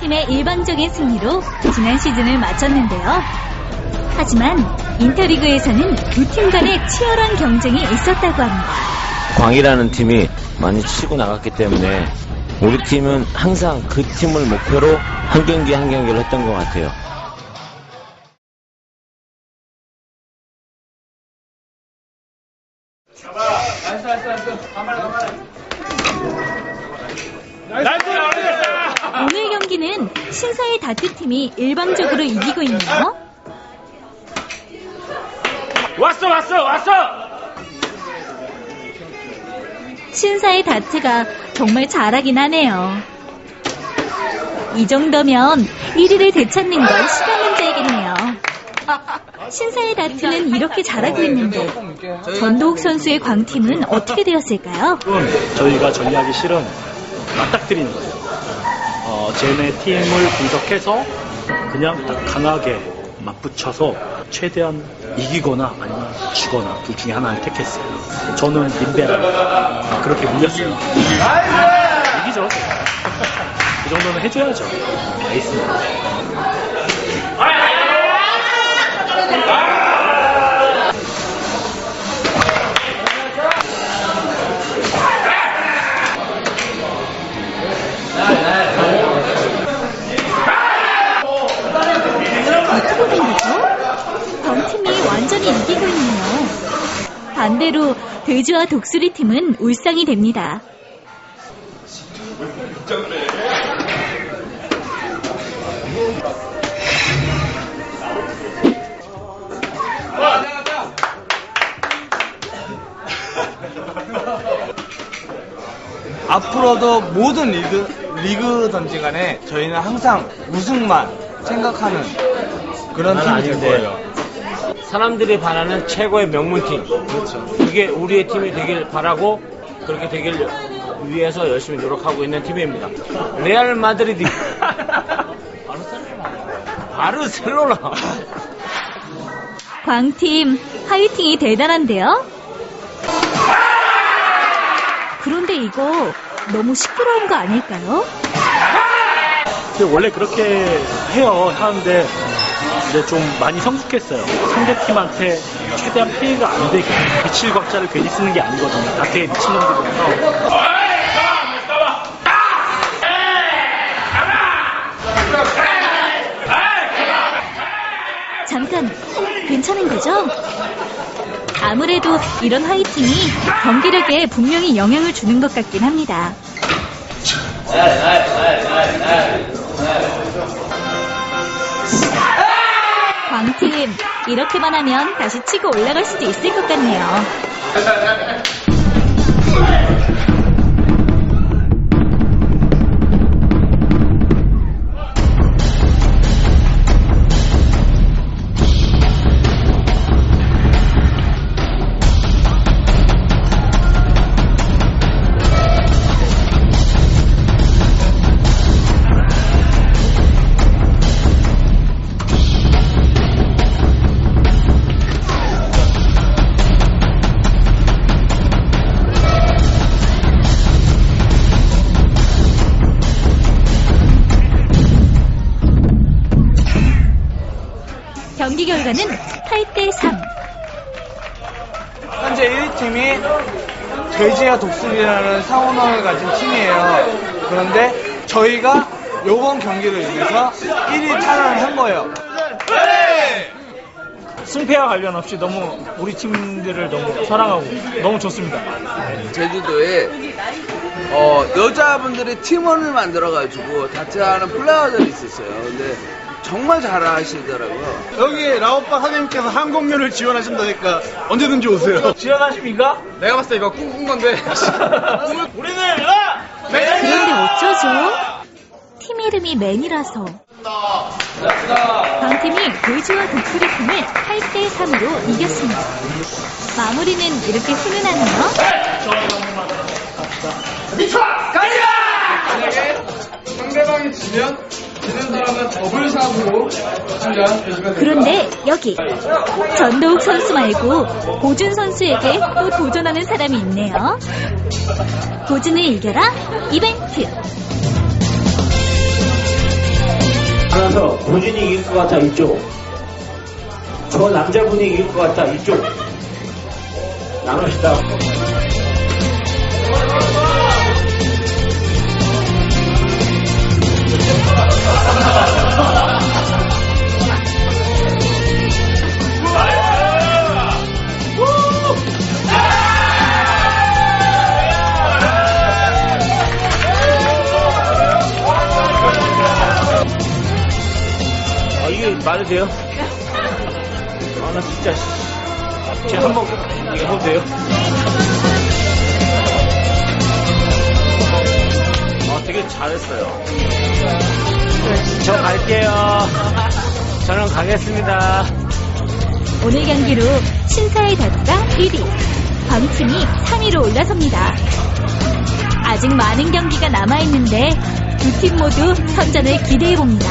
팀의 일방적인 승리로 지난 시즌을 마쳤는데요. 하지만 인터리그에서는 두 팀 간의 치열한 경쟁이 있었다고 합니다. 광이라는 팀이 많이 치고 나갔기 때문에 우리 팀은 항상 그 팀을 목표로 한 경기 한 경기를 했던 것 같아요. 오늘 경기는 신사의 다트팀이 일방적으로 이기고 있네요. 왔어 왔어 왔어 신사의 다트가 정말 잘하긴 하네요. 이 정도면 1위를 되찾는 건 시간 문제이겠네요. 신사의 다트는 이렇게 잘하고 있는데 전도욱 선수의 광팀은 어떻게 되었을까요? 저희가 전략이 실은 맞닥뜨리는 거예요 어, 쟤네 팀을 분석해서 그냥 딱 강하게 맞붙여서 최대한 이기거나 아니면 주거나 둘 중에 하나를 택했어요. 저는 림베라 그렇게 물렸어요. 이기죠. 그 정도는 해줘야죠. 어 반대로 돼지와 독수리 팀은 울상이 됩니다. 앞으로도 모든 리그, 리그든지 간에 저희는 항상 우승만 생각하는 그런 팀이 될 거예요. 사람들이 바라는 최고의 명문팀. 그렇죠. 그게 우리의 팀이 되길 바라고 그렇게 되길 위해서 열심히 노력하고 있는 팀입니다. 레알 마드리드. 바르셀로나. 광팀 화이팅이 대단한데요? 그런데 이거 너무 시끄러운 거 아닐까요? 원래 그렇게 해요 하는데 이제 좀 많이 성숙했어요. 상대팀한테 최대한 피해가 안 되게 빛을 곽자를 괜히 쓰는 게 아니거든요. 다트에 미친놈들이라서 잠깐, 괜찮은 거죠? 아무래도 이런 화이팅이 경기력에 분명히 영향을 주는 것 같긴 합니다. 광팀, 이렇게만 하면 다시 치고 올라갈 수도 있을 것 같네요. 경기 결과는 8대 3. 현재 1팀이 돼지와 독수리라는 상호명을 가진 팀이에요. 그런데 저희가 요번 경기를 위해서 1위 탈환을 한 거예요. 승패와 관련 없이 너무 우리 팀들을 너무 사랑하고 너무 좋습니다. 제주도에 어, 여자분들이 팀원을 만들어가지고 다트하는 플레이어들이 있었어요. 근데 정말 잘하시더라고요. 여기 라오빠 사장님께서 항공료를 지원하신다니까 언제든지 오세요. 지원하십니까? 내가 봤을 때 이거 꿈꾼 건데. 우리는 그런데 어쩌죠? 팀 이름이 맨이라서. 강팀이 돼지와 독수리 팀을 8대 3으로 이겼습니다. 마무리는 이렇게 훈훈하네요. 상대방이 지면 사람은 더블 사고로 순간 돼지가 그런데 여기 전도욱 선수 말고 고준 선수에게 또 도전하는 사람이 있네요. 고준을 이겨라 이벤트. 그래서 고진이 이길 것 같아 이쪽 저 남자분이 이길 것 같아 이쪽 나눠시다 아, 이게 돼요? 아, 나 진짜, 씨. 제가 한 번, 이거 해도 돼요? 아, 되게 잘했어요. 저 갈게요. 저는 가겠습니다. 오늘 경기로 신사의 닷가 1위, 광팀이 3위로 올라섭니다. 아직 많은 경기가 남아있는데 두 팀 모두 선전을 기대해봅니다.